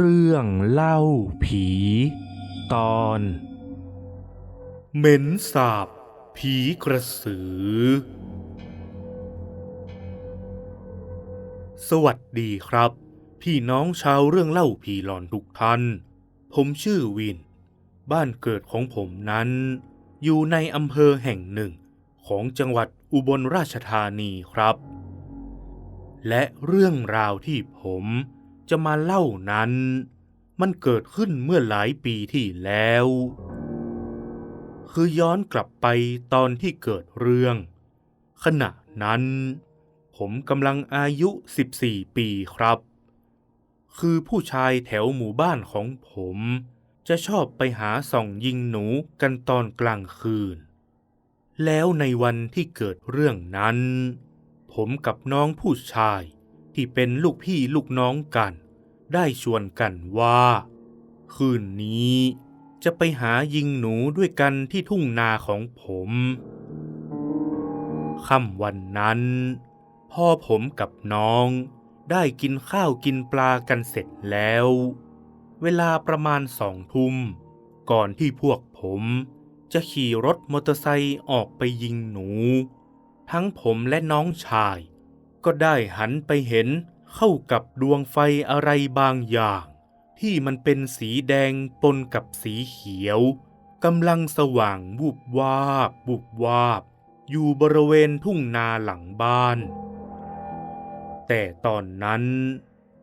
เรื่องเล่าผี ตอน เหม็นสาบผีกระสือ สวัสดีครับ พี่น้องชาวเรื่องเล่าผีหลอนทุกท่าน ผมชื่อวิน บ้านเกิดของผมนั้น อยู่ในอำเภอแห่งหนึ่งของจังหวัดอุบลราชธานีครับ และเรื่องราวที่ผม จะมาเล่านั้น มันเกิดขึ้นเมื่อหลายปีที่แล้ว คือย้อนกลับไปตอนที่เกิดเรื่อง ขณะนั้น ผมกำลังอายุ 14 ปีครับ คือผู้ชายแถวหมู่บ้านของผมจะชอบไปหาส่องยิงหนูกันตอนกลางคืน แล้วในวันที่เกิดเรื่องนั้น ผมกับน้องผู้ชาย ที่เป็นลูกพี่ลูกน้องกัน ได้ชวนกันว่า คืนนี้จะไปหายิงหนูด้วยกันที่ทุ่งนาของผมค่ำวันนั้น พ่อผมกับน้องได้กินข้าวกินปลากันเสร็จแล้ว เวลาประมาณสองทุ่ม ก่อนที่พวกผมจะขี่รถมอเตอร์ไซค์ออกไปยิงหนู ทั้งผมและน้องชาย ก็ได้หันไปเห็นเข้ากับดวงไฟอะไรบางอย่าง ที่มันเป็นสีแดงปนกับสีเขียวกำลังสว่างวูบวาบวูบวาบ อยู่บริเวณทุ่งนาหลังบ้าน แต่ตอนนั้น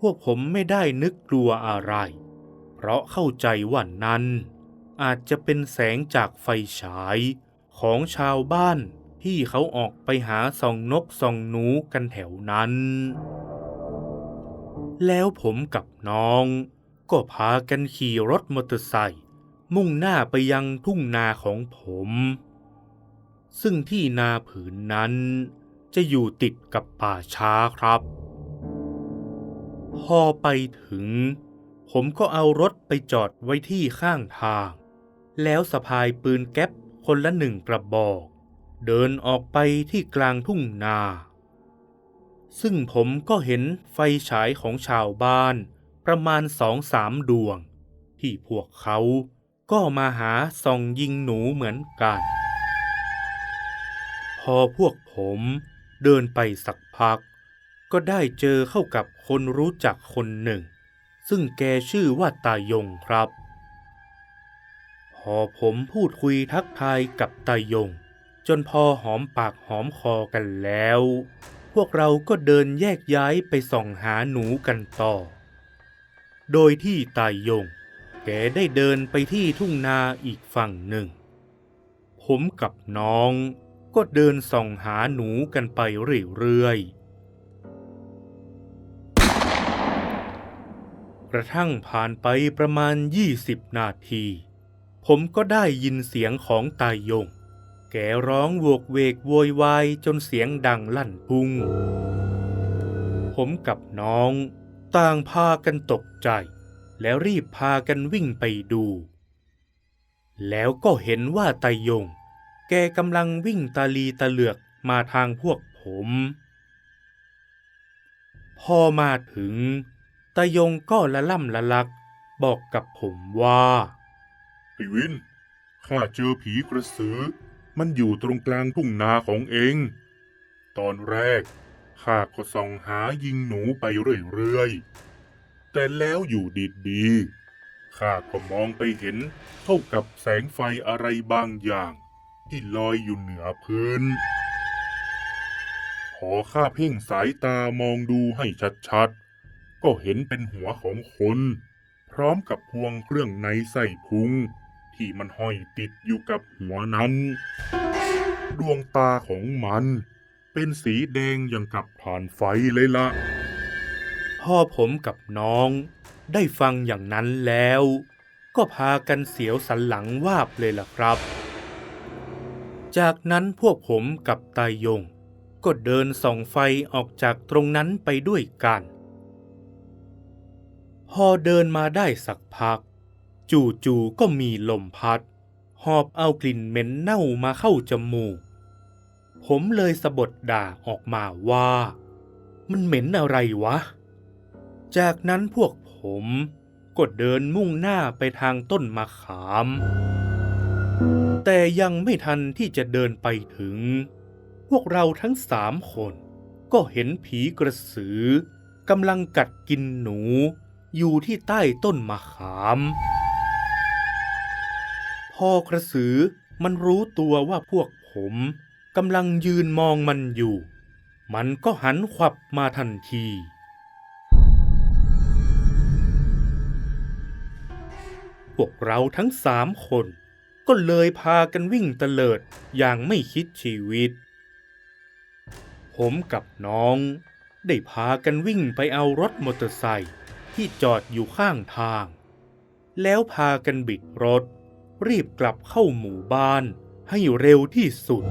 พวกผมไม่ได้นึกกลัวอะไร เพราะเข้าใจว่านั้น อาจจะเป็นแสงจากไฟฉายของชาวบ้าน ที่เขาออกไปหาส่องนกส่องหนูกันแถวนั้น แล้วผมกับน้อง ก็พากันขี่รถมอเตอร์ไซค์มุ่งหน้าไปยังทุ่งนาของผม ซึ่งที่นาผืนนั้น จะอยู่ติดกับป่าช้าครับ พอไปถึง ผมก็เอารถไปจอดไว้ที่ข้างทาง แล้วสะพายปืนแก๊ปคนละหนึ่งกระบอก เดินออกไปที่กลางทุ่งนา ซึ่งผมก็เห็นไฟฉายของชาวบ้านประมาณสองสามดวง ที่พวกเขาก็มาหาส่องยิงหนูเหมือนกัน พอพวกผมเดินไปสักพัก ก็ได้เจอเข้ากับคนรู้จักคนหนึ่ง ซึ่งแกชื่อว่าตายงครับ พอผมพูดคุยทักทายกับตายง จนพอหอมปากหอมคอกันแล้ว พวกเราก็เดินแยกย้ายไปส่องหาหนูกันต่อ โดยที่ตายยง แกได้เดินไปที่ทุ่งนาอีกฝั่งหนึ่ง ผมกับน้องก็เดินส่องหาหนูกันไปเรื่อยๆ กระทั่งผ่านไปประมาณ 20 นาที ผมก็ได้ยินเสียงของตายยง กร้องโวกเวกโวยวายจนเสียงดังลั่นทุ่งผมกับน้องต่างพากันตกใจ แล้วรีบพากันวิ่งไปดู แล้วก็เห็นว่าตายง แกกำลังวิ่งตาลีตะเหลือกมาทางพวกผม พอมาถึงตายงก็ละล่ำละลัก บอกกับผมว่าไอ้วินข้าเจอผีกระสือ มันอยู่ตรงกลางทุ่งนาของเอง ตอนแรกข้าก็ส่องหายิงหนูไปเรื่อยๆ แต่แล้วอยู่ดีๆข้าก็มองไปเห็นเข้ากับแสงไฟอะไรบางอย่าง ที่ลอยอยู่เหนือพื้นพอข้าเพ่งสายตามองดูให้ชัดๆ ก็เห็นเป็นหัวของคน พร้อมกับพวงเครื่องในใส่พุง ที่มันห้อยติดอยู่กับหัวนั้น ดวงตาของมัน เป็นสีแดงอย่างกับผ่านไฟเลยละพ่อผมกับน้อง ได้ฟังอย่างนั้นแล้ว ก็พากันเสียวสันหลังวาบเลยล่ะครับ จากนั้นพวกผมกับตายง ก็เดินส่องไฟออกจากตรงนั้นไปด้วยกัน พอเดินมาได้สักพัก จู่ๆก็มีลมพัด หอบเอากลิ่นเหม็นเน่ามาเข้าจมูก ผมเลยสะบดด่าออกมาว่า มันเหม็นอะไรวะ จากนั้นพวกผมก็เดินมุ่งหน้าไปทางต้นมะขาม แต่ยังไม่ทันที่จะเดินไปถึง พวกเราทั้งสามคนก็เห็นผีกระสือกำลังกัดกินหนูอยู่ที่ใต้ต้นมะขาม พอกระสือมันรู้ตัวว่าพวกผมกำลังยืนมองมันอยู่ มันก็หันขวับมาทันที พวกเราทั้งสามคน ก็เลยพากันวิ่งเตลิดอย่างไม่คิดชีวิต ผมกับน้อง ได้พากันวิ่งไปเอารถมอเตอร์ไซค์ที่จอดอยู่ข้างทาง แล้วพากันบิดรถ รีบกลับเข้าหมู่บ้านให้เร็วที่สุด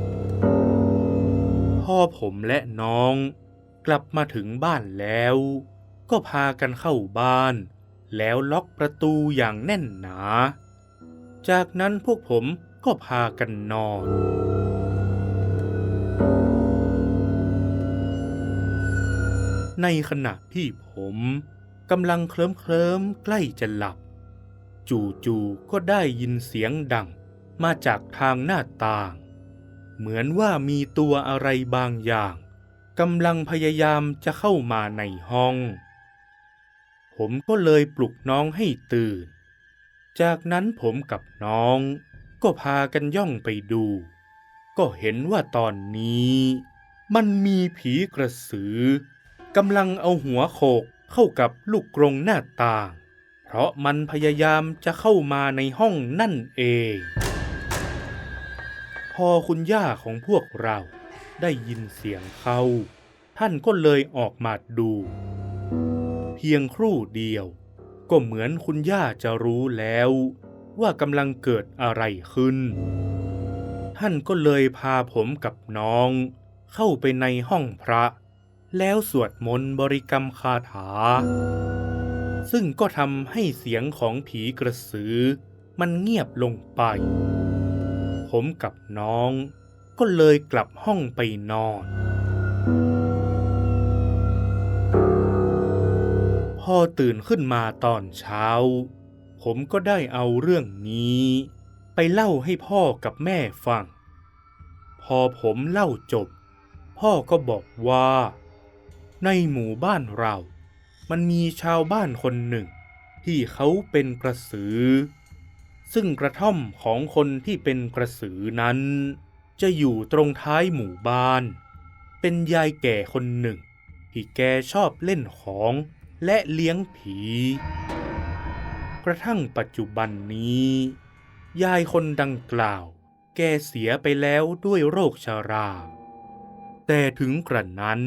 พ่อผมและน้องกลับมาถึงบ้านแล้ว ก็พากันเข้าบ้าน แล้วล็อกประตูอย่างแน่นหนา จากนั้นพวกผมก็พากันนอน ในขณะที่ผมกำลังเคลิ้มเคลิ้มใกล้จะหลับ จู่ๆก็ได้ยินเสียงดังมาจากทางหน้าต่าง เหมือนว่ามีตัวอะไรบางอย่างกำลังพยายามจะเข้ามาในห้อง ผมก็เลยปลุกน้องให้ตื่น จากนั้นผมกับน้องก็พากันย่องไปดู ก็เห็นว่าตอนนี้ มันมีผีกระสือกำลังเอาหัวโขกเข้ากับลูกกรงหน้าต่าง ราะมันพยายามจะเข้ามาในห้องนั่นเอง พอคุณย่าของพวกเราได้ยินเสียงเขา ท่านก็เลยออกมาดู เพียงครู่เดียว ก็เหมือนคุณย่าจะรู้แล้ว ว่ากำลังเกิดอะไรขึ้น ท่านก็เลยพาผมกับน้อง เข้าไปในห้องพระ แล้วสวดมนต์บริกรรมคาถา ซึ่งก็ทำให้เสียงของผีกระสือ มันเงียบลงไป ผมกับน้องก็เลยกลับห้องไปนอน พอตื่นขึ้นมาตอนเช้า ผมก็ได้เอาเรื่องนี้ ไปเล่าให้พ่อกับแม่ฟัง พอผมเล่าจบ พ่อก็บอกว่า ในหมู่บ้านเรา มันมีชาวบ้านคนหนึ่ง ที่เขาเป็นกระสือ ซึ่งกระท่อมของคนที่เป็นกระสือนั้น จะอยู่ตรงท้ายหมู่บ้าน เป็นยายแก่คนหนึ่ง ที่แกชอบเล่นของและเลี้ยงผี กระทั่งปัจจุบันนี้ ยายคนดังกล่าว แกเสียไปแล้วด้วยโรคชารา แต่ถึงกระนั้น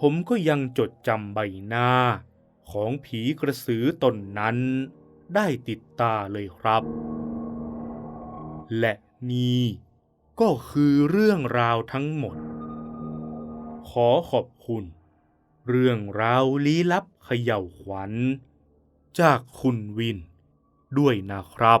ผมก็ยังจดจำใบหน้า ของผีกระสือตนนั้น ได้ติดตาเลยครับ และนี่ก็คือเรื่องราวทั้งหมด ขอขอบคุณ เรื่องราวลี้ลับเขย่าวขวัญ จากคุณวินด้วยนะครับ